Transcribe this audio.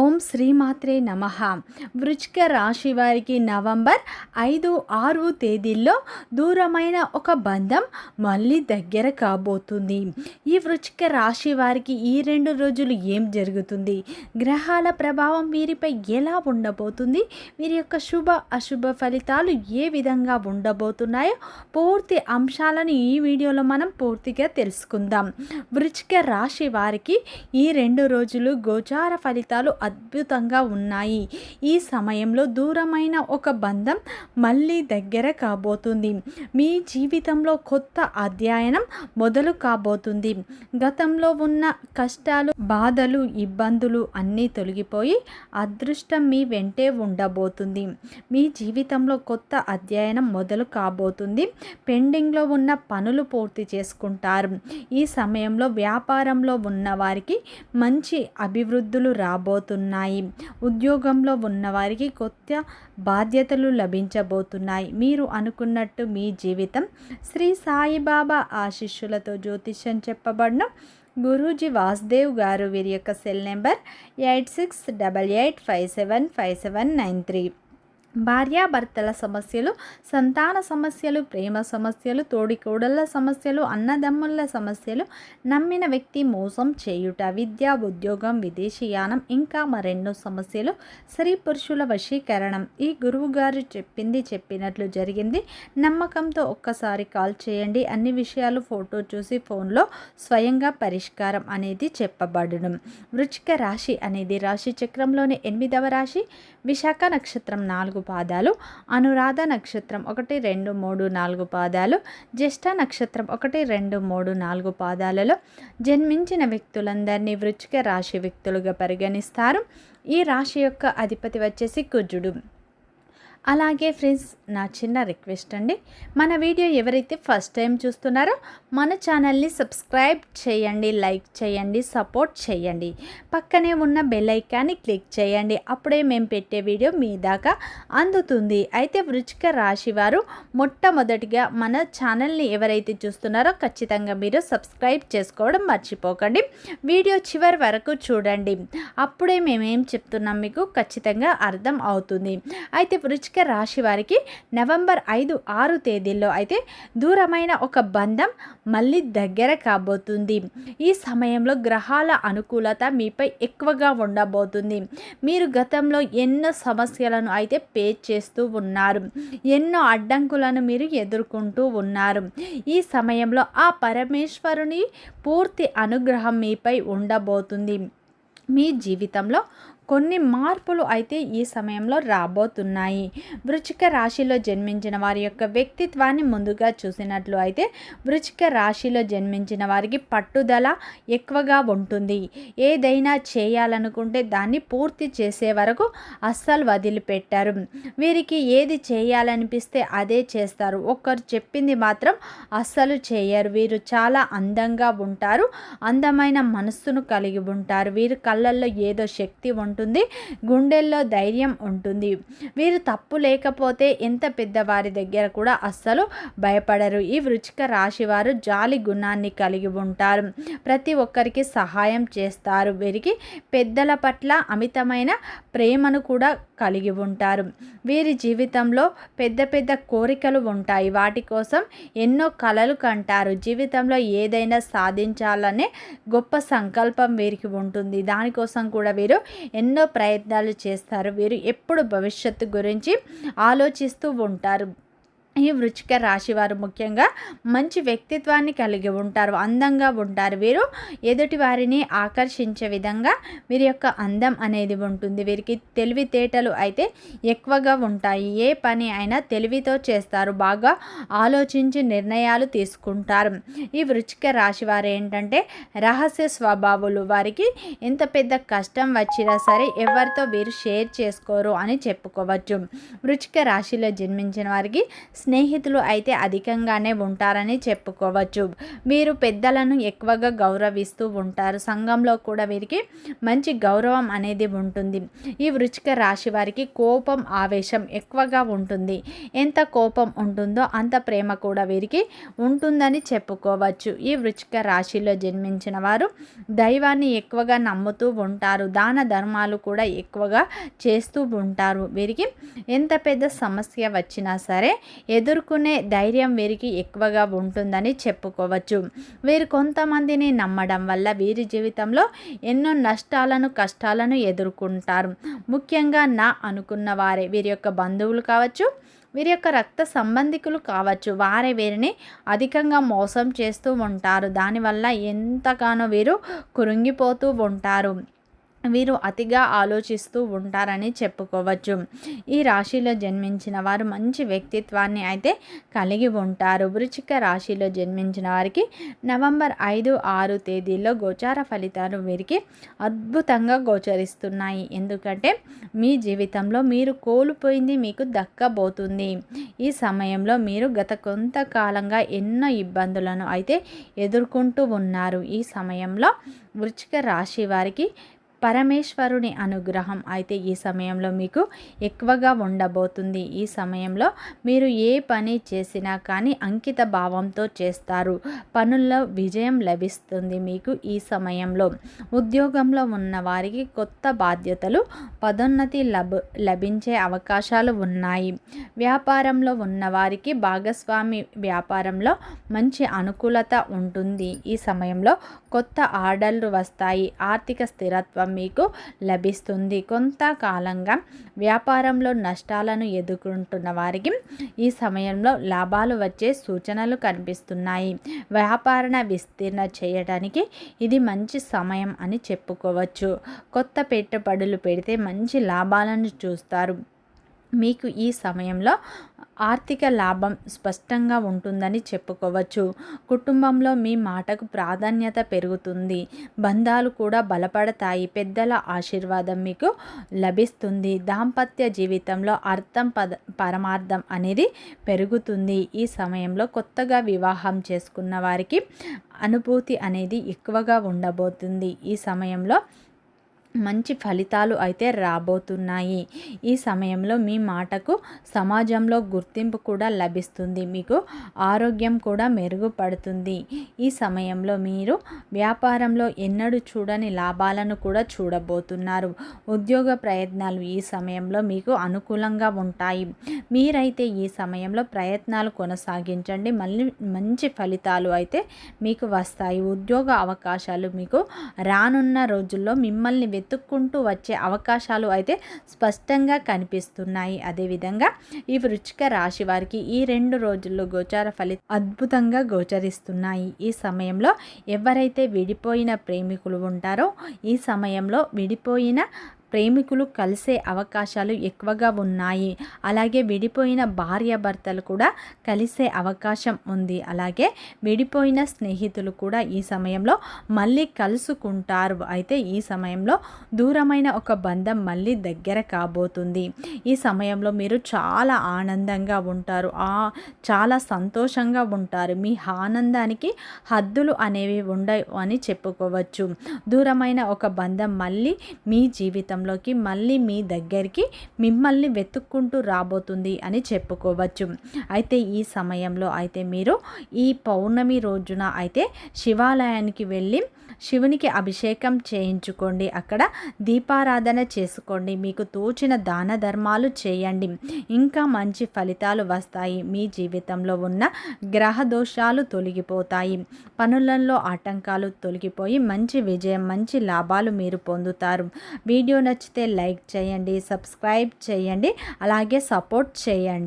ఓం శ్రీమాత్రే నమ. వృచ్చిక రాశి వారికి నవంబర్ ఐదు ఆరు తేదీల్లో దూరమైన ఒక బంధం మళ్ళీ దగ్గర కాబోతుంది. ఈ వృచ్చిక రాశి వారికి ఈ రెండు రోజులు ఏం జరుగుతుంది? గ్రహాల ప్రభావం వీరిపై ఎలా ఉండబోతుంది? వీరి యొక్క శుభ అశుభ ఫలితాలు ఏ విధంగా ఉండబోతున్నాయో పూర్తి అంశాలను ఈ వీడియోలో మనం పూర్తిగా తెలుసుకుందాం. వృచ్చిక రాశి వారికి ఈ రెండు రోజులు గోచార ఫలితాలు అద్భుతంగా ఉన్నాయి. ఈ సమయంలో దూరమైన ఒక బంధం మళ్ళీ దగ్గర కాబోతుంది. మీ జీవితంలో కొత్త అధ్యయనం మొదలు కాబోతుంది. గతంలో ఉన్న కష్టాలు బాధలు ఇబ్బందులు అన్నీ తొలగిపోయి అదృష్టం మీ వెంటే ఉండబోతుంది. మీ జీవితంలో కొత్త అధ్యయనం మొదలు కాబోతుంది. పెండింగ్లో ఉన్న పనులు పూర్తి చేసుకుంటారు. ఈ సమయంలో వ్యాపారంలో ఉన్న వారికి మంచి అభివృద్ధులు రాబోతుంది రాబోతున్నాయి ఉద్యోగంలో ఉన్నవారికి కొత్త బాధ్యతలు లభించబోతున్నాయి. మీరు అనుకున్నట్టు మీ జీవితం శ్రీ సాయిబాబా ఆశిష్యులతో జ్యోతిష్యం చెప్పబడిన. గురూజీ వాసుదేవ్ గారు వీరి యొక్క cell number eight six double eight five seven five seven nine three. భార్యాభర్తల సమస్యలు సంతాన సమస్యలు ప్రేమ సమస్యలు తోడికోడళ్ళ సమస్యలు అన్నదమ్ముల సమస్యలు నమ్మిన వ్యక్తి మోసం చేయుట విద్య ఉద్యోగం విదేశీయానం ఇంకా మరెన్నో సమస్యలు స్త్రీ పురుషుల వశీకరణం. ఈ గురువు గారు చెప్పింది చెప్పినట్లు జరిగింది. నమ్మకంతో ఒక్కసారి కాల్ చేయండి. అన్ని విషయాలు ఫోటో చూసి ఫోన్లో స్వయంగా పరిష్కారం అనేది చెప్పబడును. వృచ్చిక రాశి అనేది రాశి చక్రంలోని ఎనిమిదవ రాశి. విశాఖ నక్షత్రం నాలుగు పాదాలు అనురాధ నక్షత్రం ఒకటి రెండు మూడు నాలుగు పాదాలు జ్యేష్ఠ నక్షత్రం ఒకటి రెండు మూడు నాలుగు పాదాలలో జన్మించిన వ్యక్తులందరినీ వృచ్చిక రాశి వ్యక్తులుగా పరిగణిస్తారు. ఈ రాశి యొక్క అధిపతి వచ్చేసి కుజుడు. అలాగే ఫ్రెండ్స్ నా చిన్న రిక్వెస్ట్ అండి. మన వీడియో ఎవరైతే ఫస్ట్ టైం చూస్తున్నారో మన ఛానల్ని సబ్స్క్రైబ్ చేయండి లైక్ చేయండి సపోర్ట్ చేయండి. పక్కనే ఉన్న బెల్ ఐకాన్ని క్లిక్ చేయండి. అప్పుడే మేము పెట్టే వీడియో మీ దాకా అందుతుంది. అయితే వృచ్చిక రాశి వారు మొట్టమొదటిగా మన ఛానల్ని ఎవరైతే చూస్తున్నారో ఖచ్చితంగా మీరు సబ్స్క్రైబ్ చేసుకోవడం మర్చిపోకండి. వీడియో చివరి వరకు చూడండి. అప్పుడే మేమేం చెప్తున్నాం మీకు ఖచ్చితంగా అర్థం అవుతుంది. అయితే వృచ్చిక వృశ్చిక రాశి వారికి నవంబర్ ఐదు ఆరు తేదీల్లో అయితే దూరమైన ఒక బంధం మళ్ళీ దగ్గర కాబోతుంది. ఈ సమయంలో గ్రహాల అనుకూలత మీపై ఎక్కువగా ఉండబోతుంది. మీరు గతంలో ఎన్నో సమస్యలను అయితే పే చేస్తూ ఉన్నారు. ఎన్నో అడ్డంకులను మీరు ఎదుర్కొంటూ ఉన్నారు. ఈ సమయంలో ఆ పరమేశ్వరుని పూర్తి అనుగ్రహం మీపై ఉండబోతుంది. మీ జీవితంలో కొన్ని మార్పులు అయితే ఈ సమయంలో రాబోతున్నాయి. వృచిక రాశిలో జన్మించిన వారి యొక్క వ్యక్తిత్వాన్ని ముందుగా చూసినట్లు అయితే వృచిక రాశిలో జన్మించిన వారికి పట్టుదల ఎక్కువగా ఉంటుంది. ఏదైనా చేయాలనుకుంటే దాన్ని పూర్తి చేసే వరకు అస్సలు వదిలిపెట్టారు. వీరికి ఏది చేయాలనిపిస్తే అదే చేస్తారు. ఒక్కరు చెప్పింది మాత్రం అస్సలు చేయరు. వీరు చాలా అందంగా ఉంటారు. అందమైన మనస్సును కలిగి ఉంటారు. వీరు కళ్ళల్లో ఏదో శక్తి ఉంటుంది ఉంటుంది గుండెల్లో ధైర్యం ఉంటుంది. వీరు తప్పు లేకపోతే ఎంత పెద్దవారి దగ్గర కూడా అస్సలు భయపడరు. ఈ వృచిక రాశి వారు జాలి గుణాన్ని కలిగి ఉంటారు. ప్రతి ఒక్కరికి సహాయం చేస్తారు. వీరికి పెద్దల పట్ల అమితమైన ప్రేమను కూడా కలిగి ఉంటారు. వీరి జీవితంలో పెద్ద పెద్ద కోరికలు ఉంటాయి. వాటి కోసం ఎన్నో కలలు కంటారు. జీవితంలో ఏదైనా సాధించాలనే గొప్ప సంకల్పం వీరికి ఉంటుంది. దానికోసం కూడా వీరు ఎన్నో ప్రయత్నాలు చేస్తారు. వీరు ఎప్పుడు భవిష్యత్తు గురించి ఆలోచిస్తూ ఉంటారు. ఈ వృచ్చిక రాశి వారు ముఖ్యంగా మంచి వ్యక్తిత్వాన్ని కలిగి ఉంటారు అందంగా ఉంటారు. వీరు ఎదుటి వారిని ఆకర్షించే విధంగా వీరి యొక్క అందం అనేది ఉంటుంది. వీరికి తెలివితేటలు అయితే ఎక్కువగా ఉంటాయి. ఏ పని అయినా తెలివితో చేస్తారు. బాగా ఆలోచించి నిర్ణయాలు తీసుకుంటారు. ఈ వృచ్చిక రాశి వారు ఏంటంటే రహస్య స్వభావాలు. వారికి ఎంత పెద్ద కష్టం వచ్చినా సరే ఎవరితో వీరు షేర్ చేసుకోరు అని చెప్పుకోవచ్చు. వృచ్చిక రాశిలో జన్మించిన వారికి స్నేహితులు అయితే అధికంగానే ఉంటారని చెప్పుకోవచ్చు. వీరు పెద్దలను ఎక్కువగా గౌరవిస్తూ ఉంటారు. సంఘంలో కూడా వీరికి మంచి గౌరవం అనేది ఉంటుంది. ఈ వృచ్చిక రాశి వారికి కోపం ఆవేశం ఎక్కువగా ఉంటుంది. ఎంత కోపం ఉంటుందో అంత ప్రేమ కూడా వీరికి ఉంటుందని చెప్పుకోవచ్చు. ఈ వృచ్చిక రాశిలో జన్మించిన వారు దైవాన్ని ఎక్కువగా నమ్ముతూ ఉంటారు. దాన ధర్మాలు కూడా ఎక్కువగా చేస్తూ ఉంటారు. వీరికి ఎంత పెద్ద సమస్య వచ్చినా సరే ఎదుర్కొనే ధైర్యం వీరికి ఎక్కువగా ఉంటుందని చెప్పుకోవచ్చు. వీరు కొంతమందిని నమ్మడం వల్ల వీరి జీవితంలో ఎన్నో నష్టాలను కష్టాలను ఎదుర్కొంటారు. ముఖ్యంగా నా అనుకున్న వారే వీరి యొక్క బంధువులు కావచ్చు వీరి యొక్క రక్త సంబంధికులు కావచ్చు. వారే వీరిని అధికంగా మోసం చేస్తూ ఉంటారు. దానివల్ల ఎంతగానో వీరు కురుంగిపోతూ ఉంటారు. వీరు అతిగా ఆలోచిస్తూ ఉంటారని చెప్పుకోవచ్చు. ఈ రాశిలో జన్మించిన వారు మంచి వ్యక్తిత్వాన్ని అయితే కలిగి ఉంటారు. వృచిక రాశిలో జన్మించిన వారికి నవంబర్ ఐదు ఆరు తేదీల్లో గోచార ఫలితాలు వీరికి అద్భుతంగా గోచరిస్తున్నాయి. ఎందుకంటే మీ జీవితంలో మీరు కోల్పోయింది మీకు దక్కబోతుంది. ఈ సమయంలో మీరు గత కొంతకాలంగా ఎన్నో ఇబ్బందులను అయితే ఎదుర్కొంటూ ఉన్నారు. ఈ సమయంలో వృచిక రాశి వారికి పరమేశ్వరుని అనుగ్రహం అయితే ఈ సమయంలో మీకు ఎక్కువగా ఉండబోతుంది. ఈ సమయంలో మీరు ఏ పని చేసినా కానీ అంకిత భావంతో చేస్తారు. పనుల్లో విజయం లభిస్తుంది మీకు. ఈ సమయంలో ఉద్యోగంలో ఉన్న వారికి కొత్త బాధ్యతలు పదోన్నతి లభ లభించే అవకాశాలు ఉన్నాయి. వ్యాపారంలో ఉన్నవారికి భాగస్వామి వ్యాపారంలో మంచి అనుకూలత ఉంటుంది. ఈ సమయంలో కొత్త ఆర్డర్లు వస్తాయి. ఆర్థిక స్థిరత్వం మీకు లభిస్తుంది. కొంతకాలంగా వ్యాపారంలో నష్టాలను ఎదుర్కొంటున్న వారికి ఈ సమయంలో లాభాలు వచ్చే సూచనలు కనిపిస్తున్నాయి. వ్యాపారణ విస్తీర్ణ చేయడానికి ఇది మంచి సమయం అని చెప్పుకోవచ్చు. కొత్త పెట్టుబడులు పెడితే మంచి లాభాలను చూస్తారు. మీకు ఈ సమయంలో ఆర్థిక లాభం స్పష్టంగా ఉంటుందని చెప్పుకోవచ్చు. కుటుంబంలో మీ మాటకు ప్రాధాన్యత పెరుగుతుంది. బంధాలు కూడా బలపడతాయి. పెద్దల ఆశీర్వాదం మీకు లభిస్తుంది. దాంపత్య జీవితంలో అర్థం పద పరమార్థం అనేది పెరుగుతుంది. ఈ సమయంలో కొత్తగా వివాహం చేసుకున్న వారికి అనుభూతి అనేది ఎక్కువగా ఉండబోతుంది. ఈ సమయంలో మంచి ఫలితాలు అయితే రాబోతున్నాయి. ఈ సమయంలో మీ మాటకు సమాజంలో గుర్తింపు కూడా లభిస్తుంది. మీకు ఆరోగ్యం కూడా మెరుగుపడుతుంది. ఈ సమయంలో మీరు వ్యాపారంలో ఎన్నడూ చూడని లాభాలను కూడా చూడబోతున్నారు. ఉద్యోగ ప్రయత్నాలు ఈ సమయంలో మీకు అనుకూలంగా ఉంటాయి. మీరైతే ఈ సమయంలో ప్రయత్నాలు కొనసాగించండి. మళ్ళీ మంచి ఫలితాలు అయితే మీకు వస్తాయి. ఉద్యోగ అవకాశాలు మీకు రానున్న రోజుల్లో మిమ్మల్ని వెతుక్కుంటూ వచ్చే అవకాశాలు అయితే స్పష్టంగా కనిపిస్తున్నాయి. అదేవిధంగా ఈ వృచ్చిక రాశి వారికి ఈ రెండు రోజుల్లో గోచార ఫలితం అద్భుతంగా గోచరిస్తున్నాయి. ఈ సమయంలో ఎవరైతే విడిపోయిన ప్రేమికులు ఉంటారో ఈ సమయంలో విడిపోయిన ప్రేమికులు కలిసే అవకాశాలు ఎక్కువగా ఉన్నాయి. అలాగే విడిపోయిన భార్యాభర్తలు కూడా కలిసే అవకాశం ఉంది. అలాగే విడిపోయిన స్నేహితులు కూడా ఈ సమయంలో మళ్ళీ కలుసుకుంటారు. అయితే ఈ సమయంలో దూరమైన ఒక బంధం మళ్ళీ దగ్గర కాబోతుంది. ఈ సమయంలో మీరు చాలా ఆనందంగా ఉంటారు. చాలా సంతోషంగా ఉంటారు. మీ ఆనందానికి హద్దులు అనేవి ఉండవు అని చెప్పుకోవచ్చు. దూరమైన ఒక బంధం మళ్ళీ మీ జీవితం జీవితంలోకి మళ్ళీ మీ దగ్గరికి మిమ్మల్ని వెతుక్కుంటూ రాబోతుంది అని చెప్పుకోవచ్చు. అయితే ఈ సమయంలో అయితే మీరు ఈ పౌర్ణమి రోజున అయితే శివాలయానికి వెళ్ళి శివునికి అభిషేకం చేయించుకోండి. అక్కడ దీపారాధన చేసుకోండి. మీకు తోచిన దాన ధర్మాలు చేయండి. ఇంకా మంచి ఫలితాలు వస్తాయి. మీ జీవితంలో ఉన్న గ్రహ దోషాలు తొలగిపోతాయి. పనులలో ఆటంకాలు తొలగిపోయి మంచి విజయం మంచి లాభాలు మీరు పొందుతారు. వీడియో నచ్చితే లైక్ చేయండి సబ్స్క్రైబ్ చేయండి. అలాగే సపోర్ట్ చేయండి.